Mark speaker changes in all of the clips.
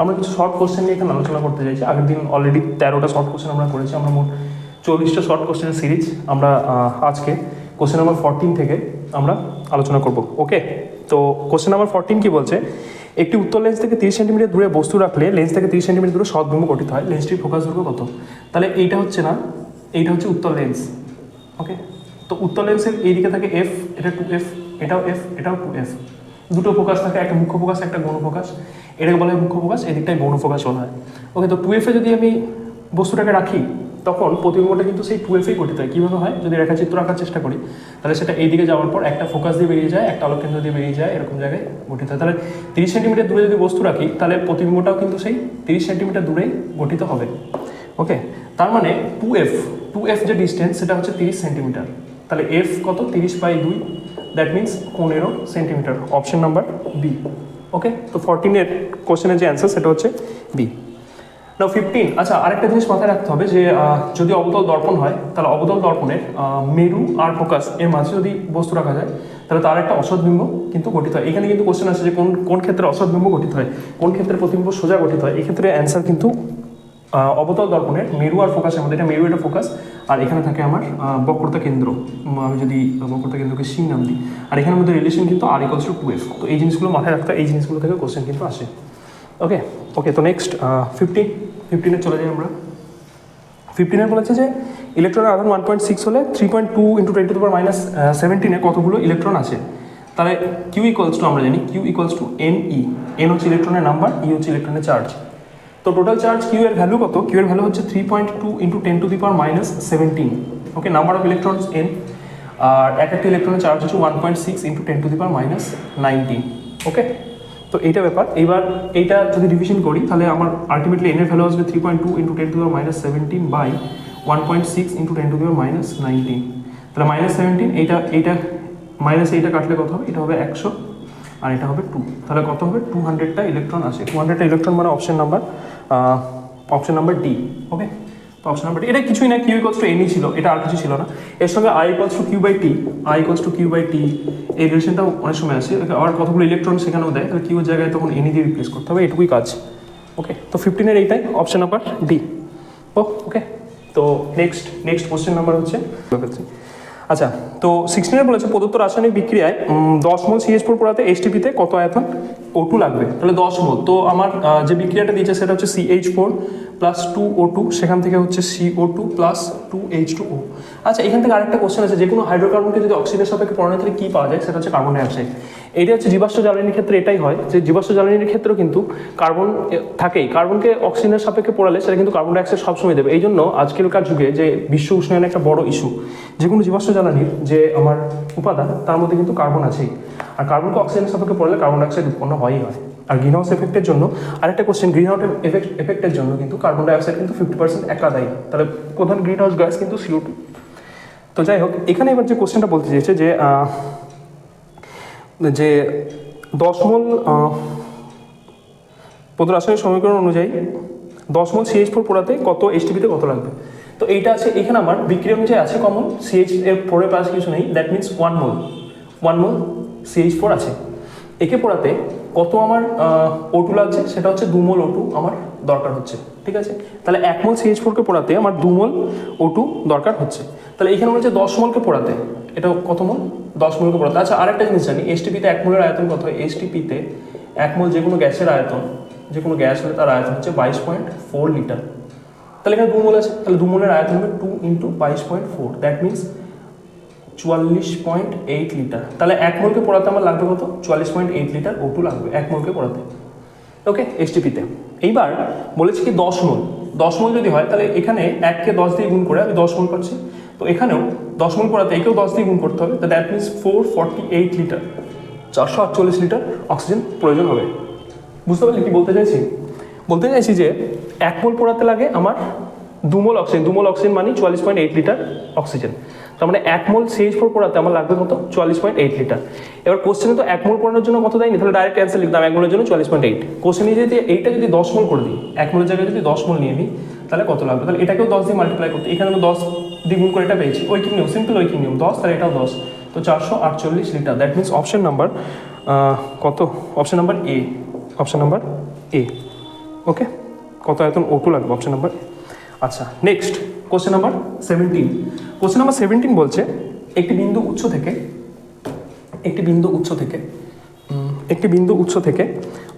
Speaker 1: আমরা কিছু short question নিয়ে এখানে আলোচনা করতে চাইছি। আগের দিন অলরেডি তেরোটা শর্ট কোশ্চেন আমরা করেছি, আমরা মোট চল্লিশটা শর্ট কোশ্চেনের সিরিজ আমরা আজকে কোশ্চেন নাম্বার ফোরটিন থেকে আমরা আলোচনা করব ওকে তো কোশ্চেন নাম্বার ফোরটিন কী বলছে? একটি উত্তর লেন্স থেকে তিরিশ সেন্টিমিটার দূরে বস্তু রাখলে লেন্স থেকে তিরিশ সেন্টিমিটার দূরে সদ্বিম্ব গঠিত হয়। লেন্সটির ফোকাস দৈর্ঘ্য কত? তাহলে এইটা হচ্ছে না, এইটা হচ্ছে উত্তর লেন্স ওকে তো উত্তর লেন্সের এইদিকে থাকে এফ এটা টু এফ এটাও এফ এটাও টু এফ দুটো ফোকাস থাকে, একটা মুখ্য ফোকাস একটা গৌণ ফোকাস এটাকে বলা হয় মুখ্য ফোকাস এদিকটাই গৌণ ফোকাস বলা হয়। ওকে তো টু এফে যদি আমি বস্তুটাকে রাখি, তখন প্রতিবিম্বটা কিন্তু সেই টু এফেই গঠিত হয়। কীভাবে হয়? যদি রেখাচিত্র আঁকার চেষ্টা করি, তাহলে সেটা এইদিকে যাওয়ার পর একটা ফোকাস দিয়ে বেরিয়ে যায়, একটা আলোক কেন্দ্র দিয়ে বেরিয়ে যায়, এরকম জায়গায় গঠিত হয়। তাহলে তিরিশ সেন্টিমিটার দূরে যদি বস্তু রাখি, তাহলে প্রতিবিম্বটাও কিন্তু সেই তিরিশ সেন্টিমিটার দূরেই গঠিত হবে। ওকে তার মানে টু এফ টু এফ যে ডিস্টেন্স সেটা হচ্ছে তিরিশ সেন্টিমিটার। তাহলে এফ কত? তিরিশ বাই দুই। দ্যাট মিন্স পনেরো centimetre option number B okay তো ফোরটিনের কোশ্চেনের যে অ্যান্সার সেটা হচ্ছে বি না ফিফটিন আচ্ছা আরেকটা জিনিস মাথায় রাখতে হবে যে যদি অবতল দর্পণ হয়, তাহলে অবতল দর্পণের মেরু আর ফোকাস এর মাঝে যদি বস্তু রাখা যায়, তাহলে তার একটা অসৎবিম্ব কিন্তু গঠিত হয়। এখানে কিন্তু কোশ্চেন আছে যে কোন কোন ক্ষেত্রে অসৎবিম্ব গঠিত হয়? কোন ক্ষেত্রে প্রতিবিম্ব সোজা গঠিত হয়? এই ক্ষেত্রে অ্যান্সার কিন্তু অবতল দর্পণের মেরু আর ফোকাসের মধ্যে, এটা মেরু এটা ফোকাস আর এখানে থাকে আমার বক্রতা কেন্দ্র। আমি যদি বক্রতা কেন্দ্রকে সি নাম দিই। আর এখানের মধ্যে রিলেশন কিন্তু আর ইকলস টু এফ তো এই জিনিসগুলো মাথায় রাখতে এই জিনিসগুলো থেকে কোশ্চেন কিন্তু আসে। ওকে ওকে তো নেক্সট ফিফটিন ফিফটিনে চলে যাই আমরা। ফিফটিনে বলেছে যে ইলেকট্রনের আধান ওয়ান পয়েন্ট সিক্স হলে three point two into ten to power minus সেভেন্টিনে কতগুলো ইলেকট্রন আছে? তাহলে কিউ ইকুয়ালস টু আমরা জানি Q equals to N E N হচ্ছে ইলেকট্রনের নাম্বার ই হচ্ছে ইলেকট্রনের চার্জ তো টোটাল চার্জ কিউ এর ভ্যালু কত? কিউ এর ভ্যালু হচ্ছে three point two into ten to the power minus seventeen okay number of electrons N আর এক একটা ইলেকট্রনের চার্জ হচ্ছে one point six into ten to the power minus nineteen okay তো এইটা ব্যাপার। এইবার এইটা যদি ডিভিশন করি, তাহলে আমার আলটিমেটলি এনের ভ্যালু আসবে three point two into ten to power minus seventeen by one point six into ten to the power minus nineteen তাহলে মাইনাস সেভেন্টিন এইটা এইটা মাইনাস এইটা কাটলে কত হবে? এটা হবে একশো। আর এটা হবে টু তাহলে কত হবে? টু হান্ড্রেডটা ইলেকট্রন আসে টু হান্ড্রেডটা ইলেকট্রন মানে option number option number D okay তো অপশন নাম্বার ডি এটা কিছুই না কিউ ইকলস টু এনই ছিল এটা আর কিছু ছিল না। এর সঙ্গে I equals to Q by T I equals to Q by T এই রিলেশনটাও অনেক সময় আসে। আবার কতগুলো ইলেকট্রন সেখানেও দেয় তাহলে কিউর জায়গায় তখন এনই দিয়ে রিপ্লেস করতে হবে এটুকুই কাজ ওকে তো ফিফটিনের এইটাই অপশন নাম্বার ডি ও ওকে তো নেক্সট নেক্সট কোশ্চেন নাম্বার হচ্ছে আচ্ছা তো সিক্সটিনে বলেছে প্রদত্ত রাসায়নিক বিক্রিয়ায় দশ মোল সিএস ফোর পোড়াতে এইচটিপিতে কত আয়তন? ও টু লাগবে। তাহলে দশ মোল। তো আমার যে বিক্রিয়াটা দিয়েছে সেটা হচ্ছে CH four plus two O two সেখান থেকে হচ্ছে CO two plus two H two O আচ্ছা এখান থেকে আরেকটা কোশ্চেন আছে যে কোনো হাইড্রোকার্বনকে যদি অক্সিজেনের সাপেক্ষে পড়ানো তাহলে কী পাওয়া যায়, সেটা হচ্ছে কার্বন ডাইঅক্সাইড এটা হচ্ছে জীবাশ্ম জ্বালানির ক্ষেত্রে এটাই হয় যে জীবাশ্ম জ্বালানির ক্ষেত্রেও কিন্তু কার্বন থাকেই। কার্বনকে অক্সিজেনের সাপেক্ষে পড়ালে সেটা কিন্তু কার্বন ডাইঅক্সাইড সবসময় দেবে। এই জন্য আজকালকার যুগে যে বিশ্ব উষ্ণায়ন একটা বড় ইস্যু যে কোনো জীবাশ্ম জ্বালানির যে আমার উপাদান, তার মধ্যে কিন্তু কার্বন আছেই। আর কার্বনকে অক্সিজেনের সাপেক্ষে পড়লে কার্বন ডাইঅক্সাইড উৎপন্ন হয়ই হয়। আর গ্রিন হাউস এফেক্টের জন্য আরেকটা কোশ্চেন গ্রিন হাউস এফেক্ট এফেক্টের জন্য কিন্তু কার্বন ডাইঅক্সাইড কিন্তু ফিফটি পার্সেন্ট একা দায়ী। তাহলে প্রধান গ্রিন হাউস গ্যাস কিন্তু সিও টু তো যাই হোক, এখানে এবার যে কোশ্চেনটা বলতে চেয়েছে যে যে দশমল প্রদত্ত রাসায়নিক সমীকরণ অনুযায়ী দশমল সিএইচ ফোর পোড়াতে কত এইচটিপিতে কত লাগবে? তো এইটা আছে, এখানে আমার বিক্রিয়া অনুযায়ী আছে কমন সিএইচ এর পরে পাশ কিছু নেই that means one mole one mole CH four আছে। একে পোড়াতে কত আমার ওটু লাগছে? সেটা হচ্ছে দুমোল ওটু আমার দরকার হচ্ছে, ঠিক আছে? তাহলে এক মোল সিএইচ ফোরকে পোড়াতে আমার দুমোল ওটু দরকার হচ্ছে। তাহলে এখানে বলেছে দশ মোলকে পোড়াতে এটা কত মোল? দশ মোলকে পোড়াতে। আচ্ছা আরেকটা জিনিস জানি এসটিপিতে এক মোলের আয়তন কত হয়? এসটিপিতে এক মোল যে কোনো গ্যাসের আয়তন, যে কোনো গ্যাস হলে তার আয়তন হচ্ছে বাইশ পয়েন্ট ফোর লিটার। তাহলে এখানে দুমোল আছে, তাহলে দুমোলের আয়তন হবে টু ইন্টু বাইশ পয়েন্ট ফোর। দ্যাট মিনস চুয়াল্লিশ পয়েন্ট এইট লিটার। তাহলে এক মোলকে পড়াতে আমার লাগবে কত? চুয়াল্লিশ point eight litre O two লাগবে এক মোলকে পড়াতে। ওকে এসটিপিতে এইবার বলেছি কি দশ মোল। দশ মোল যদি হয়, তাহলে এখানে এককে দশ দিয়ে গুণ করে আমি দশ মোল পাচ্ছি। তো এখানেও দশ মোল পড়াতে একেও দশ দিয়ে গুণ করতে হবে। তো that means four forty eight litre. চারশো আটচল্লিশ লিটার অক্সিজেন প্রয়োজন হবে। বুঝতে পারলি কি বলতে চাইছি? বলতে চাইছি যে এক মোল পোড়াতে লাগে আমার দুমোল অক্সিজেন দুমোল অক্সিজেন মানে চুয়াল্লিশ পয়েন্ট এইট লিটার অক্সিজেন তার মানে এক মোল সিএইচ ফোর পড়াতে আমার লাগবে কত? চুয়াল্লিশ পয়েন্ট এইট লিটার এবার কোশ্চেনে তো এক মোল পড়ানোর জন্য কত দেয়নি? তাহলে ডাইরেক্ট অ্যান্সার লিখতাম এক মোলের জন্য চুয়াল্লিশ পয়েন্ট এইট কোশ্চেনে যদি এইটা যদি দশ মোল করে দিই, এক মোলের জায়গায় যদি দশ মোল নিয়ে নিই, তাহলে কত লাগবে? তাহলে এটাকেও দশ দিয়ে মাল্টিপ্লাই করতে, এখানে আমি দশ দ্বিগুণ করে এটা পেয়েছি। ওই নিয়ম? সিম্পল ওই নিয়ম? দশ, তাহলে এটাও দশ। তো চারশো আটচল্লিশ litre that means option number কত? Option number A option number A okay কত আয়তন ও টু লাগবে? অপশন নাম্বার আচ্ছা next question number seventeen question number seventeen বলছে, একটি বিন্দু উৎস থেকে, একটি বিন্দু উৎস থেকে একটি বিন্দু উৎস থেকে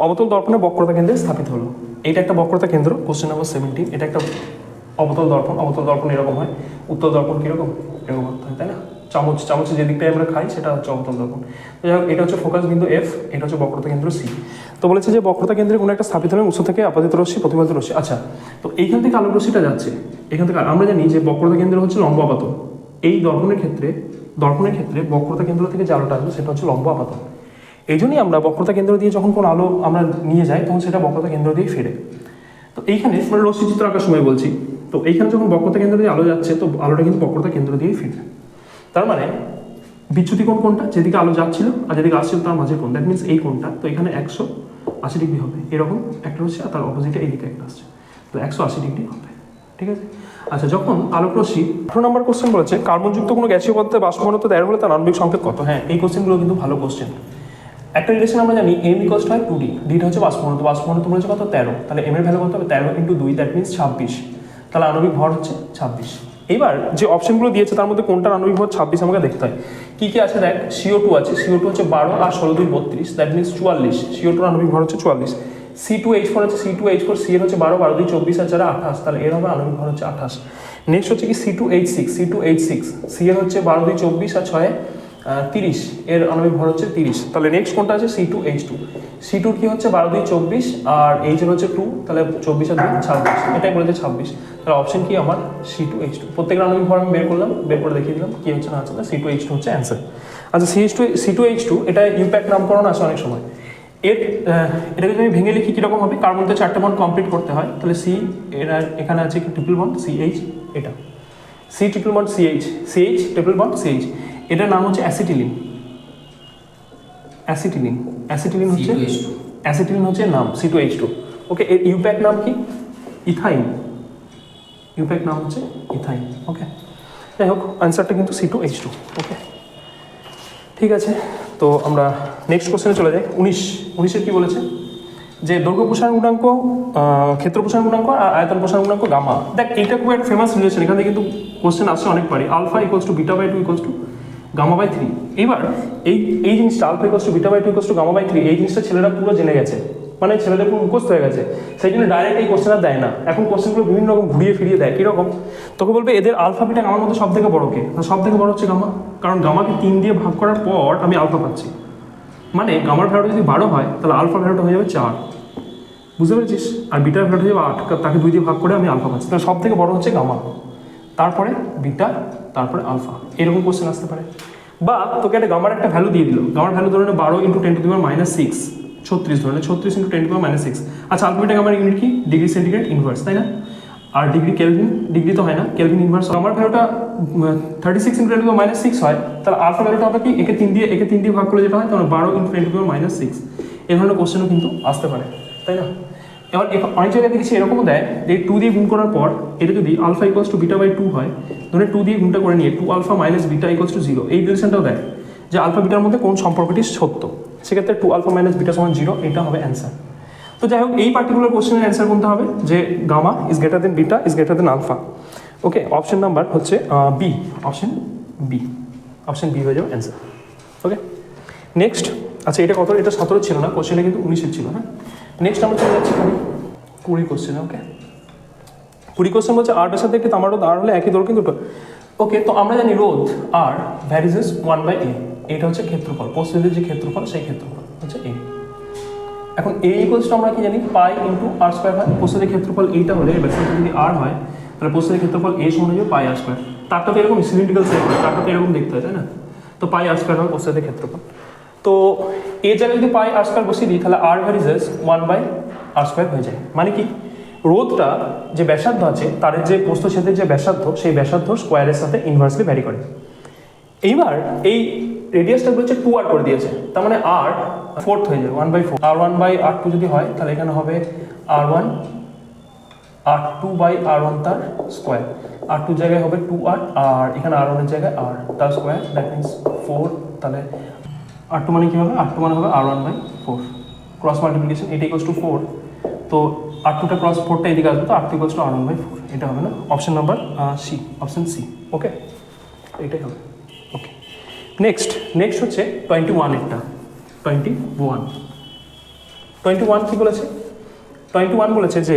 Speaker 1: অবতল দর্পণে বক্রতা কেন্দ্রে স্থাপিত হলো। এটা একটা বক্রতা কেন্দ্র কোশ্চেন নাম্বার সেভেন্টিন এটা একটা অবতল দর্পণ অবতল দর্পণ এরকম হয়। উত্তল দর্পণ কীরকম? এরকম হয়, তাই না? চামচ চামচ যে দিকটায় আমরা খাই, সেটা হচ্ছে অবতল দর্পণ। যাই হোক, এটা হচ্ছে ফোকাস বিন্দু এফ এটা হচ্ছে বক্রতা কেন্দ্র সি তো বলেছে যে বক্রতা কেন্দ্রে কোনো একটা স্থাপিত হলে উৎস থেকে আপাতিত রশ্মি, প্রতিফলিত রশ্মি। আচ্ছা তো এইখান থেকে আলোক রশ্মিটা যাচ্ছে। এখান থেকে আমরা জানি যে বক্রতা কেন্দ্র হচ্ছে লম্ব আপাতন এই দর্পণের ক্ষেত্রে দর্পণের ক্ষেত্রে বক্রতা কেন্দ্র থেকে যে আলোটা আসবে, সেটা হচ্ছে লম্ব আপাতন এই জন্যই আমরা বক্রতা কেন্দ্র দিয়ে যখন কোনো আলো আমরা নিয়ে যাই, তখন সেটা বক্রতা কেন্দ্র দিয়ে ফেরে। তো এইখানে আমরা রশ্মি চিত্র আঁকার সময় বলছি। তো এইখানে যখন বক্রতা কেন্দ্র দিয়ে আলো যাচ্ছে, তো আলোটা কিন্তু বক্রতা কেন্দ্র দিয়েই ফিরবে তার মানে বিচ্যুতি কোণ কোনটা? যেদিকে আলো যাচ্ছিল আর যেদিকে আসছিল তার মাঝে কোণ। দ্যাট মিনস এই কোণটা। তো এখানে একশো আশি ডিগ্রি হবে। এরকম একটা হচ্ছে আর তার অপোজিটে এইদিকে একটা আসছে। তো একশো আশি ডিগ্রি হবে, ঠিক আছে? আচ্ছা যখন আলোক রশ্মি আঠারো নম্বর কোশ্চেন বলেছে, কার্বনযুক্ত কোনো গ্যাসীয় পদার্থে বাষ্পঘনত্ব দেড় হলে তার আণবিক সংকেত কত? হ্যাঁ এই কোশ্চেনগুলো কিন্তু ভালো কোশ্চেন একটা রিলেশন আমরা জানি এম ইকোয়াস হয় টু ডি ডিটা হচ্ছে বাষ্পঘনত্ব বাষ্পঘনত্ব বলেছে কত? তেরো। তাহলে এম এর ভ্যালু কত হবে? তেরো ইন্টু দুই দ্যাট মিনস ছাব্বিশ। তাহলে আণবিক ভর হচ্ছে ছাব্বিশ। এবার যে অপশনগুলো দিয়েছে, তার মধ্যে কোনটা আণবিক ছাব্বিশ আমাকে দেখতে হয়। কী কী আছে দেখ? সিও টু আছে। সিও টু হচ্ছে বারো আর ষোলো দুই বত্রিশ। দ্যাট মিনস চুয়াল্লিশ। সিও টু আণবিক ভর হচ্ছে চুয়াল্লিশ। সি টু এইচ ফোর আছে। C two H four C এর হচ্ছে বারো বারো দুই চব্বিশ আর যারা আঠাশ। তাহলে এর হবে আণবিক ভর হচ্ছে আঠাশ। নেক্সট হচ্ছে কি C two H six C two H six C এর হচ্ছে বারো দুই চব্বিশ আর ছয় তিরিশ। এর আণবিক ভর হচ্ছে তিরিশ। তাহলে নেক্সট কোনটা আছে? C two H two C টুর কি হচ্ছে? বারো দুই চব্বিশ। আর এইচ এর হচ্ছে টু তাহলে চব্বিশ আর দুই, ছাব্বিশ। এটাই বলেছে ছাব্বিশ। তাহলে অপশন কি আমার? সি টু এইচ টু প্রত্যেকের আণবিক ভর আমি বের করলাম। বের করে দেখিয়ে দিলাম কি হচ্ছে না হচ্ছে। সি টু এইচ টু হচ্ছে অ্যান্সার আচ্ছা C H two C two H two এটা ইম্প্যাক্ট নামকরণ আছে অনেক সময়। এর এটাকে যদি আমি ভেঙে লিখি কীরকম হবে? কার্বনতে চারটে বন্ড কমপ্লিট করতে হয়। তাহলে সি এরা এখানে আছে ট্রিপল বন্ড সি এইচ এটা। C triple bond C H C H triple bond C H এটার নাম হচ্ছে অ্যাসিটিলিন। অ্যাসিটিলিন। অ্যাসিটিলিন হচ্ছে অ্যাসিটিলিন হচ্ছে নাম C two H two okay এর ইউপ্যাক নাম কি? ইথাইন। ইউপ্যাক নাম হচ্ছে ইথাইন। ওকে যাই হোক আনসারটা কিন্তু C two H two okay ঠিক আছে তো আমরা নেক্সট কোশ্চেনে চলে যাই। উনিশ। উনিশের কি বলেছে? যে দৈর্ঘ্য প্রসারণ গুণাঙ্ক ক্ষেত্র প্রসারণ গুণাঙ্ক আর আয়তন প্রসারণ গুণাঙ্ক গামা। দেখ এইটা খুব একটা ফেমাস রিলেশন এখান থেকে কিন্তু কোশ্চেন আসছে অনেকবারই। Alpha equals to beta by two equals to gamma by three এইবার এই এই জিনিসটা alpha equals to beta by two equals to gamma by three এই জিনিসটা ছেলেরা পুরো জেনে গেছে। মানে ছেলেদের পুরো মুখস্থ হয়ে গেছে। সেই জন্য ডাইরেক্ট এই কোশ্চেন আর দেয় না। এখন কোশ্চেনগুলো বিভিন্ন রকম ঘুরিয়ে ফিরিয়ে দেয়। কীরকম? তোকে বলবে এদের আলফা বিটা গামার মধ্যে সব থেকে বড় কে? সব থেকে বড় হচ্ছে গামা কারণ গামাকে তিন দিয়ে ভাগ করার পর আমি আলফা পাচ্ছি। মানে গামার ভ্যালুটা যদি বারো হয়, তাহলে আলফা ভ্যালুটা হয়ে যাবে চার। বুঝতে পেরেছিস? আর বিটার ভ্যালু হয়ে যাবে আট। তাকে দুই দিয়ে ভাগ করে আমি আলফা পাচ্ছি। তাহলে সব থেকে বড় হচ্ছে গামা তারপরে বিটা তারপরে আলফা। এরকম কোশ্চেন আসতে পারে। বা তোকে একটা গামার একটা ভ্যালু দিয়ে দিল। গামার ভ্যালু ধরে নে বারো into ten to the minus six ছত্রিশ ধরে নে, ছত্রিশ into ten to power minus six আচ্ছা আলফাবেটে গামার ইউনিট কি? ডিগ্রি সেন্টিগ্রেড ইনভার্স তাই না? আর ডিগ্রি কেলভিন ডিগ্রি তো হয় না। কেলভিন ইনভার্স আমার ভ্যালুটা thirty six into ten to minus six হয়। তাহলে আলফা ভ্যালুটা হবে কি? একে তিন দিয়ে, একে তিন দিয়ে ভাগ করলে যেটা হয়? তাহলে বারো into ten to minus six এই ধরনের কোশ্চেনও কিন্তু আসতে পারে, তাই না? এবার অনেক জায়গায় দেখেছি এরকমও দেয় যে টু দিয়ে গুণ করার পর এটা যদি alpha equals to beta by two হয় ধরে টু দিয়ে গুণটা করে নিয়ে two alpha minus beta equals to zero এই রিলেশনটাও দেয় যে আলফা বিটার মধ্যে কোন সম্পর্কটি সত্য। সেক্ষেত্রে টু আলফা মাইনাস বিটা সমান জিরো এটা হবে অ্যান্সার তো যাই হোক, এই পার্টিকুলার কোশ্চেনের অ্যান্সার কোনটা হবে? যে gamma is greater than beta is greater than alpha okay option number হচ্ছে B option B option B হয়ে যাবে অ্যান্সার ওকে নেক্সট আচ্ছা এটা কত? এটা সতেরো ছিল না কোশ্চেনটা কিন্তু উনিশের ছিল হ্যাঁ? নেক্সট আমরা চলে যাচ্ছি কুড়ি। কুড়ি কোশ্চেন ওকে কুড়ি কোশ্চেন বলছে আর সাথে একটি তামার রোধ আর হলে একই দৈর্ঘ্য কিন্তু ওকে তো আমরা জানি রোধ আর varies as one by A এটা হচ্ছে ক্ষেত্রফল। প্রস্তুতির যে ক্ষেত্রফল, সেই ক্ষেত্রফল হচ্ছে এ এখন এ ইকুয়ালস আমরা কি জানি? পাই ইন্টু আর স্কোয়ার হয়। প্রস্তুতির ক্ষেত্রফল এইটা হলে ব্যাসার্ধ যদি আর হয়, তাহলে প্রস্তুতির ক্ষেত্রফল এ সমান হয়ে পাই আর স্কোয়ার তারটা তো এরকম সিলিন্ড্রিক্যাল শেপ হয়, তারটা তো এরকম দেখতে হয়, তাই না? তো পাই আর স্কোয়ার হয় প্রস্তুতির ক্ষেত্রফল। তো এ জায়গায় যদি পাই আর স্কোয়ার বসিয়ে দিই, তাহলে R varies one by R square হয়ে যায়। মানে কি? রোধটা যে ব্যাসার্ধ আছে, তার যে প্রস্থচ্ছেদের যে ব্যাসার্ধ, সেই ব্যাসার্ধ স্কোয়ারের সাথে ইনভার্সলি ভ্যারি করে। এইবার এই রেডিয়াসটা বলছে টু আর করে দিয়েছে। তার মানে আর ফোর্থ হয়ে যাবে one by four R one by R two যদি হয়, তাহলে এখানে হবে R one R two by R one তার স্কোয়ার আর টু জায়গায় হবে টু আর আর এখানে আর ওয়ানের জায়গায় আর তার স্কোয়ার দ্যাট মিনস ফোর তাহলে আর টু মানে কী হবে? আর টু মানে হবে R one by four cross multiplication এটা ইকোয়াস টু ফোর তো আর টুটা ক্রস ফোরটা এদিকে আসবে, তো R two equals to R one by four এটা হবে না? Option number C option C okay এটাই হবে। ওকে নেক্সট নেক্সট হচ্ছে টোয়েন্টি ওয়ান একটা। টোয়েন্টি ওয়ান টোয়েন্টি ওয়ান কী বলেছে? টোয়েন্টি ওয়ান বলেছে যে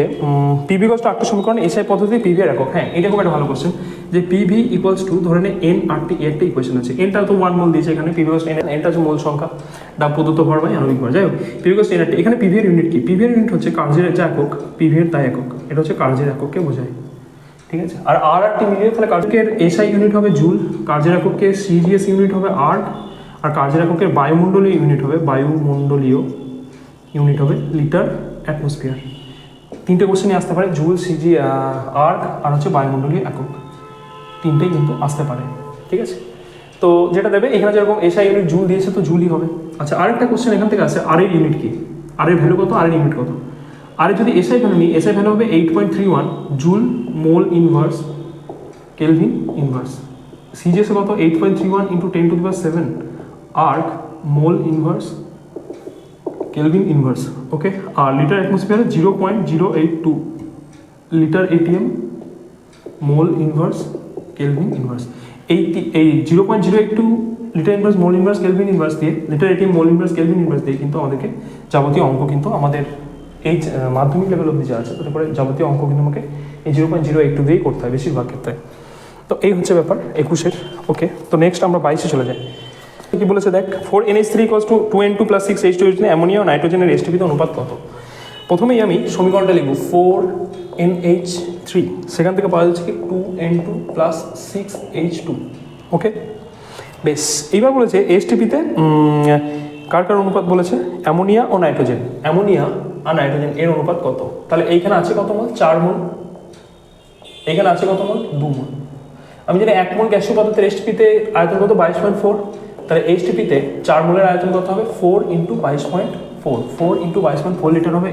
Speaker 1: পিভি কস্ট আটটা সমীকরণ এসআই পদ্ধতি পিভি এর একক। হ্যাঁ এটা খুব একটা ভালো কোশ্চেন যে পিভি ইকুয়ালস টু ধরে নে এন আটটি একটা ইকুয়েশন আছে। এনটা তো ওয়ান মোল দিয়েছে এখানে। পিভি কস্ট এন এনটা হচ্ছে মূল সংখ্যা। ডাব প্রদত্ত ভর বাই আণবিক ভর। যাই হোক পিভি কস্ট এন আটটি এখানে পিভি এর ইউনিট কি? পিভি এর ইউনিট হচ্ছে কার্যের যা একক পিভি এর তাই একক। এটা হচ্ছে কার্যের একককে বোঝায়। ঠিক আছে? আর আর আরটি মিলিয়ে তাহলে কার্যকের এসআই ইউনিট হবে জুল কার্যের এককের সিজিএস ইউনিট হবে আর্ট আর কার্যের এককের বায়ুমণ্ডলীয় ইউনিট হবে বায়ুমণ্ডলীয় ইউনিট হবে লিটার অ্যাটমসফিয়ার তিনটে কোশ্চেনই আসতে পারে জুল সিজি আর্ক আর হচ্ছে বায়ুমণ্ডলীয় একক। তিনটেই কিন্তু আসতে পারে, ঠিক আছে? তো যেটা দেবে, এখানে যেরকম এসআই ইউনিট জুল দিয়েছে, তো জুলই হবে। আচ্ছা আরেকটা কোশ্চেন এখান থেকে আছে আর এর ইউনিট কি? আর এর ভ্যালু কত আর এর ইউনিট কত? আর যদি এসআই ভ্যালু নিই এসআই ভ্যালু হবে eight point three one joule mole inverse kelvin inverse CGS কত? Eight point three one into ten to the power seven erg mole inverse kelvin inverse okay R litre অ্যাটমসফিয়ারে zero point zero eight two litre ATM mole inverse kelvin inverse এই এই zero point zero eight two litre inverse mole inverse kelvin inverse দিয়ে litre ATM mole inverse kelvin inverse দিয়ে কিন্তু আমাদেরকে যাবতীয় অঙ্ক কিন্তু আমাদের এই মাধ্যমিক লেভেল অবধি যা আছে তারপরে যাবতীয় অঙ্ক কিন্তু আমাকে এই zero point zero eight two দিয়েই করতে হয় বেশিরভাগ ক্ষেত্রে। তো এই হচ্ছে ব্যাপার, একুশের ওকে তো নেক্সট আমরা বাইশে চলে যাই। কি বলেছে দেখ? Four N H three goes to two N two plus six H two ammonia ও নাইট্রোজেনের এসটিপিতে অনুপাত কত? প্রথমেই আমি সমীকরণটা লিখব ফোর এন এইচ থ্রি সেখান থেকে পাওয়া যাচ্ছে কি two N two plus six H two okay বেশ। এইবার বলেছে এসটিপিতে কার কার অনুপাত বলেছে? অ্যামোনিয়া ও নাইট্রোজেন অ্যামোনিয়া আর নাইট্রোজেন এর অনুপাত কত? তাহলে এইখানে আছে কত মোল চার মোল এখানে আছে কত মোল দু মোল আমি জানি এক মোল গ্যাসীয় পদার্থের এসটিপিতে আয়তন কত? বাইশ পয়েন্ট ফোর তাহলে এইচটিপিতে চার মোলের আয়তন কত হবে? ফোর ইন্টু বাইশ পয়েন্ট ফোর ফোর ইন্টু বাইশ পয়েন্ট ফোর লিটার হবে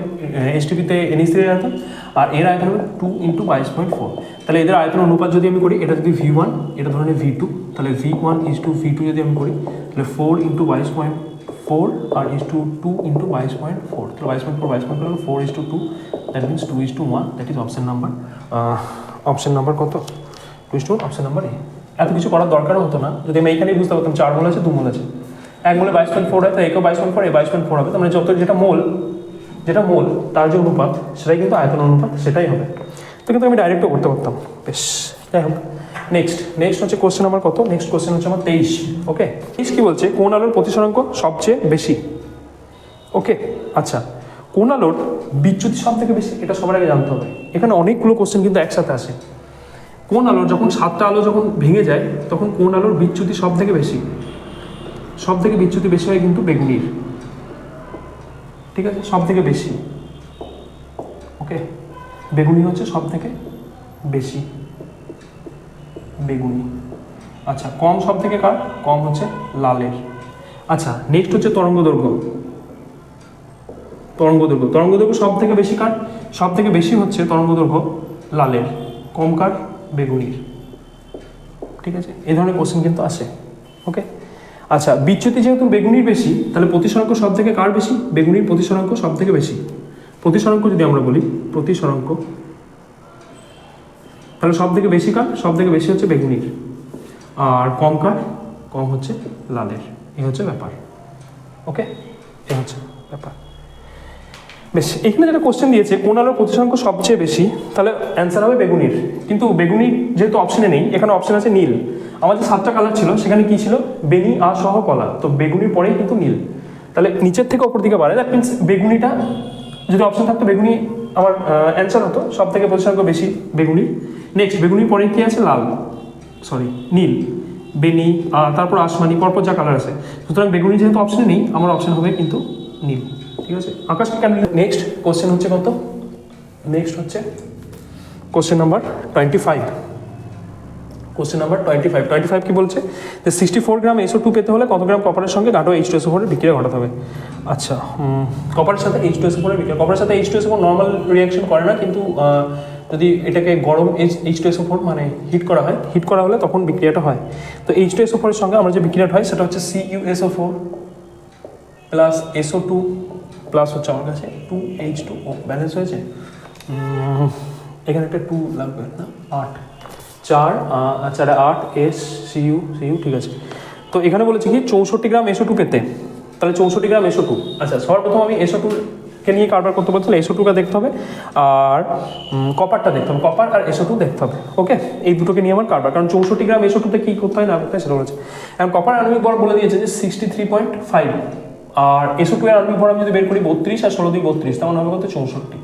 Speaker 1: এইচটিপিতে এনএস থ্রির আয়তন। আর এর আয়তন হবে টু ইন্টু বাইশ পয়েন্ট ফোর তাহলে এদের আয়তন অনুপাত যদি আমি করি, এটা যদি ভি ওয়ান এটা ধরনের ভি টু তাহলে V one is two V two যদি আমি করি, তাহলে ফোর ইন্টু বাইশ পয়েন্ট ফোর আর ইস টু টু ইন্টু বাইশ পয়েন্ট ফোর তাহলে বাইশ পয়েন্ট ফোর বাইশ point four four is two two that means two is two one that is option number option number কত? Two is two option number A এত কিছু করার দরকারও হতো না। যদি আমি এইখানেই বুঝতে পারতাম, চার মোল আছে, দু মোল আছে। এক মোলে বাইশ পয়েন্ট ফোর হয় তাই একেও বাইশ পয়েন্ট ফোর এ বাইশ পয়েন্ট ফোর হবে। তার মানে যত যেটা মোল যেটা মোল, তার যে অনুপাত, সেটাই কিন্তু আয়তন অনুপাত, সেটাই হবে। তো কিন্তু আমি ডাইরেক্টও করতে পারতাম। বেশ, যাই হোক। নেক্সট নেক্সট হচ্ছে কোশ্চেন আমার কত? নেক্সট কোশ্চেন হচ্ছে আমার তেইশ ওকে তেইশ কী বলছে? কোন আলোর প্রতিসরাঙ্ক সবচেয়ে বেশি? ওকে আচ্ছা। কোন আলোর বিচ্যুতি সব থেকে বেশি? এটা সবার আগে জানতে হবে। এখানে অনেকগুলো কোশ্চেন কিন্তু একসাথে আসে। কোন আলোর যখন সাতটা আলো যখন ভেঙে যায়, তখন কোন আলোর বিচ্যুতি সব থেকে বেশি? সব থেকে বিচ্যুতি বেশি হয় কিন্তু বেগুনির ঠিক আছে? সব থেকে বেশি। ওকে বেগুনি হচ্ছে সব থেকে বেশি। বেগুনি। আচ্ছা কম সব থেকে কার? কম হচ্ছে লালের। আচ্ছা নেক্সট হচ্ছে তরঙ্গ দৈর্ঘ্য তরঙ্গ দৈর্ঘ্য তরঙ্গ দৈর্ঘ্য সব থেকে বেশি কার? সব থেকে বেশি হচ্ছে তরঙ্গ দৈর্ঘ্য লালের। কম কার? বেগুনির। ঠিক আছে? এই ধরনের কোশ্চেন কিন্তু আসে। ওকে আচ্ছা বিচ্যুতি যেহেতু বেগুনির বেশি, তাহলে প্রতিসরাঙ্ক সব থেকে কার বেশি? বেগুনির প্রতিসরাঙ্ক সব থেকে বেশি। প্রতিসরাঙ্ক যদি আমরা বলি, প্রতিসরাঙ্ক, তাহলে সব থেকে বেশি কার? সব থেকে বেশি হচ্ছে বেগুনির। আর কম কার? কম হচ্ছে লালের। এই হচ্ছে ব্যাপার। ওকে এই হচ্ছে ব্যাপার। বেশ, এখানে যেটা কোশ্চেন দিয়েছে কোন আলোর প্রতিসরাঙ্ক সবচেয়ে বেশি, তাহলে অ্যান্সার হবে বেগুনির। কিন্তু বেগুনি যেহেতু অপশনে নেই, এখানে অপশন আছে নীল। আমার যে সাতটা কালার ছিল, সেখানে কি ছিল? বেনি, আ সহ কলা। তো বেগুনির পরেই কিন্তু নীল। তাহলে নিচের থেকে ওপর দিকে বাড়ে। দ্যাট মিনস বেগুনিটা, যদি অপশন থাকতো, বেগুনি আমার অ্যান্সার হতো। সব থেকে প্রতিসরাঙ্ক বেশি বেগুনি। নেক্সট বেগুনির পরে কি আছে? লাল। সরি নীল। বেনি তারপর আসমানি পরপর যা কালার আছে। সুতরাং বেগুনি যেহেতু অপশনে নেই, আমার অপশন হবে কিন্তু নীল। ঠিক আছে? আকাশকে কেন নেক্সট কোশ্চেন হচ্ছে কত? নেক্সট হচ্ছে question number twenty five question number twenty five twenty five কি বলছে? যে sixty four gram SO two পেতে হলে কত গ্রাম কপারের সঙ্গে গাঢ় এইচ টু এসও ফোরের বিক্রিয়া ঘটাতে হবে? আচ্ছা কপারের সাথে এইচ টু এসও ফোরের বিক্রিয়া। কপারের সাথে H two SO four normal reaction করে না, কিন্তু যদি এটাকে গরম এইচ টু এসও ফোর মানে হিট করা হয় হিট করা হলে তখন বিক্রিয়াটা হয়। তো এইচ টু এসও ফোরের সঙ্গে আমরা যে বিক্রিয়াটা হয়, সেটা হচ্ছে C U SO four plus SO two plus হচ্ছে আমার কাছে two H two O balance হয়েছে? এখানে একটা টু লাগবে, না? আট। চার চারে, আট এস সিইউ সিইউ ঠিক আছে। তো এখানে বলেছি কি, চৌষট্টি গ্রাম এসো টু পেতে তাহলে চৌষট্টি গ্রাম এসো টু আচ্ছা সবার প্রথম আমি এসো টুকে নিয়ে কারবার করতে বলছি এসো টুটা দেখতে হবে। আর কপারটা দেখতে হবে। কপার আর এসো টু দেখতে হবে ওকে এই দুটোকে নিয়ে আমার কারবার। কারণ চৌষট্টি গ্রাম এসো টুতে কী করতে হয় না করতে হয় সেটা বলেছে। এখন কপার আণবিক ভর বলে দিয়েছে যে সিক্সটি থ্রি পয়েন্ট ফাইভ আর এসো টু এর আণবিক ভর আমি যদি বের করি বত্রিশ আর ষোলো দুই বত্রিশ তেমন হবে কত চৌষট্টি।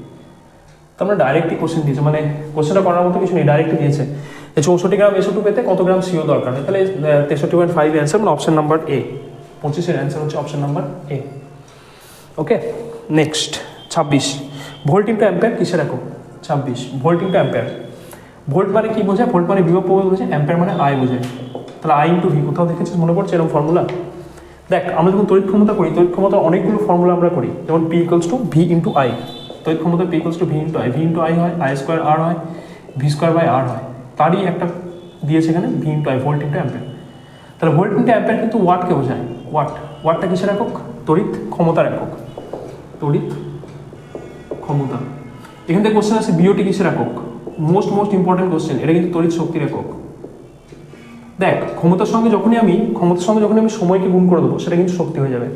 Speaker 1: তো আমরা ডাইরেক্টলি কোশ্চেন দিয়েছে মানে কোশ্চেনটা করার মতো কিছু নেই ডাইরেক্টলি দিয়েছে। যে চৌষট্টি গ্রাম এসো টু পেতে কত গ্রাম সিও দরকার? তাহলে তেষট্টি পয়েন্ট ফাইভ অ্যান্সার মানে অপশন নাম্বার এ পঁচিশের অ্যান্সার হচ্ছে option number A okay next ছাব্বিশ। ভোল্ট ইন্টু অ্যাম্পেয়ার কিসের একক? ছাব্বিশ। ভোল্ট ইন্টু অ্যাম্পেয়ার ভোল্ট মানে কি বোঝায়? ভোল্ট মানে বিভব প্রবাহ বোঝায়। অ্যাম্পেয়ার মানে আই বোঝায়। তাহলে আই ইন্টু ভি কোথাও দেখেছিস মনে পড়ছে এরকম ফর্মুলা দেখ, আমরা যখন তড়িৎ ক্ষমতা করি, তড়িৎ ক্ষমতা অনেকগুলো ফর্মুলা আমরা করি। যেমন P equals to V into I তড়িৎ ক্ষমতা P equals to V into I V into I হয় আই স্কোয়ার আর হয় ভি স্কোয়ার বাই আর হয়। তারই একটা দিয়েছে এখানে V into I volt into ampere তাহলে ভোল্ট ইন্টু অ্যাম্পেয়ার কিন্তু ওয়াটকে বোঝায়? ওয়াট ওয়াটটা কিসের একক? তড়িৎ ক্ষমতার একক। তড়িৎ ক্ষমতা। এখান থেকে কোশ্চেন আছে বিওটি কিসের একক? মোস্ট মোস্ট ইম্পর্টেন্ট কোশ্চেন এটা কিন্তু তড়িৎ শক্তির একক। দেখ, ক্ষমতার সঙ্গে যখনই আমি, ক্ষমতার সঙ্গে যখনই আমি সময়কে গুণ করে দেবো, সেটা কিন্তু শক্তি হয়ে যাবে।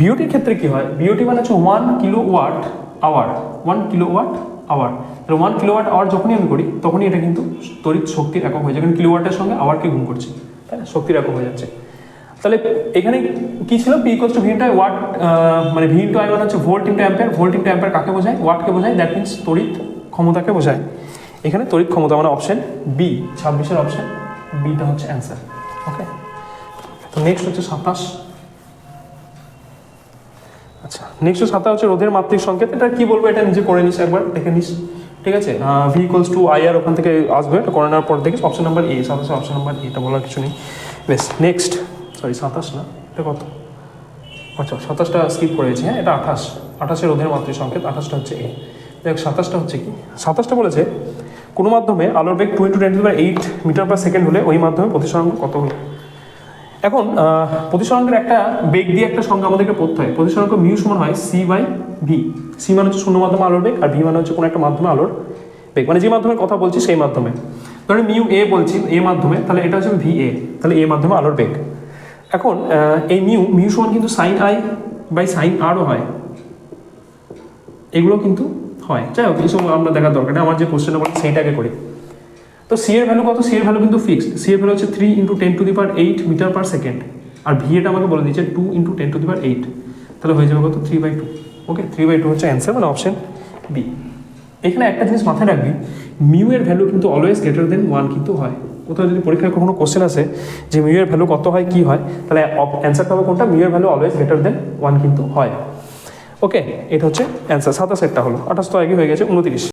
Speaker 1: বিওটির ক্ষেত্রে কি হয়? বিওটি মানে হচ্ছে one kilo watt hour one kilo watt hour তাহলে ওয়ান কিলো ওয়াট আওয়ার যখনই আমি করি, তখনই এটা কিন্তু তড়িৎ শক্তির একক হয়ে যায়। কিলো ওয়াটের সঙ্গে আওয়ারকে গুণ করছি, তাই না? শক্তির একক হয়ে যাচ্ছে। তাহলে এখানে কি ছিল? P equals to V I watt মানে ভি ইন্টু আই মানে হচ্ছে volt into ampere volt into ampere কাকে বোঝায়? ওয়াটকে বোঝায়? দ্যাট মিনস তড়িৎ ক্ষমতাকে বোঝায়। এখানে তড়িৎ ক্ষমতা মানে অপশন বি ছাব্বিশের অপশন বিটা হচ্ছে অ্যান্সার, ওকে? তো নেক্সট হচ্ছে সাতাশ। আচ্ছা নেক্সট সাতা হচ্ছে রোধের মাত্রিক সংকেত। এটা কি বলব? এটা নিজে করে নিস একবার, দেখে নিস, ঠিক আছে? V equals to I R ওখান থেকে আসবে, এটা করে নেওয়ার পর দেখিস অপশন নাম্বার এ সাতাশে অপশন নাম্বার এটা বলার কিছু নেই। বেশ নেক্সট সরি সাতাশ না, এটা কত? আচ্ছা সাতাশটা স্কিপ করেছি হ্যাঁ এটা আঠাশ। আঠাশে রোধের মাত্রিক সংকেত, আঠাশটা হচ্ছে এ দেখ, সাতাশটা হচ্ছে কি? সাতাশটা বলেছে কোনো মাধ্যমে আলোর বেগ two into ten eight metre per second হলে ওই মাধ্যমে প্রতিসরাঙ্ক কত হলো? এখন আহ, প্রতিসরাঙ্কের একটা বেগ দিয়ে একটা সংখ্যা আমাদেরকে পড়তে হয়। প্রতিসরাঙ্ক মিউ সমান হয় সি বাই ভি সি মানে হচ্ছে শূন্য মাধ্যমে আলোর বেগ আর ভি মানে হচ্ছে কোনো একটা মাধ্যমে আলোর বেগ। মানে যে মাধ্যমে কথা বলছি সেই মাধ্যমে। ধরেন মিউ এ বলছি এ মাধ্যমে তাহলে এটা হচ্ছে ভি এ তাহলে এ মাধ্যমে আলোর বেগ। এখন এই মিউ মিউ সমান কিন্তু সাইন আই বাই সাইন আরও হয়। এগুলো কিন্তু হয়। যাই হোক এইসব আমরা দেখার দরকার নেই। আমার যে কোশ্চেনটা বলি সেইটাকে করি। তো সি এর ভ্যালু কত? সি এর ভ্যালু কিন্তু ফিক্সড সি এর ভ্যালু হচ্ছে three into ten to the power eight metre per second R V এটা আমাকে বলে দিয়েছে two into ten to the power eight তাহলে হয়ে যাবে কত? Three by two okay three by two হচ্ছে অ্যান্সার মানে অপশন বি এখানে একটা জিনিস মাথায় রাখবি মিউ এর ভ্যালু কিন্তু অলওয়েজ গ্রেটার দেন ওয়ান কিন্তু হয়। কোথাও যদি পরীক্ষায় কখনো কোশ্চেন আসে যে মিউ এর ভ্যালু কত হয়, কি হয়, তাহলে অ্যান্সারটা হবে কোনটা? মিউ এর value always greater than one কিন্তু হয়। ওকে এটা হচ্ছে অ্যান্সার সাতাশ একটা হলো। আঠাশ তো আগে হয়ে গেছে উনত্রিশ।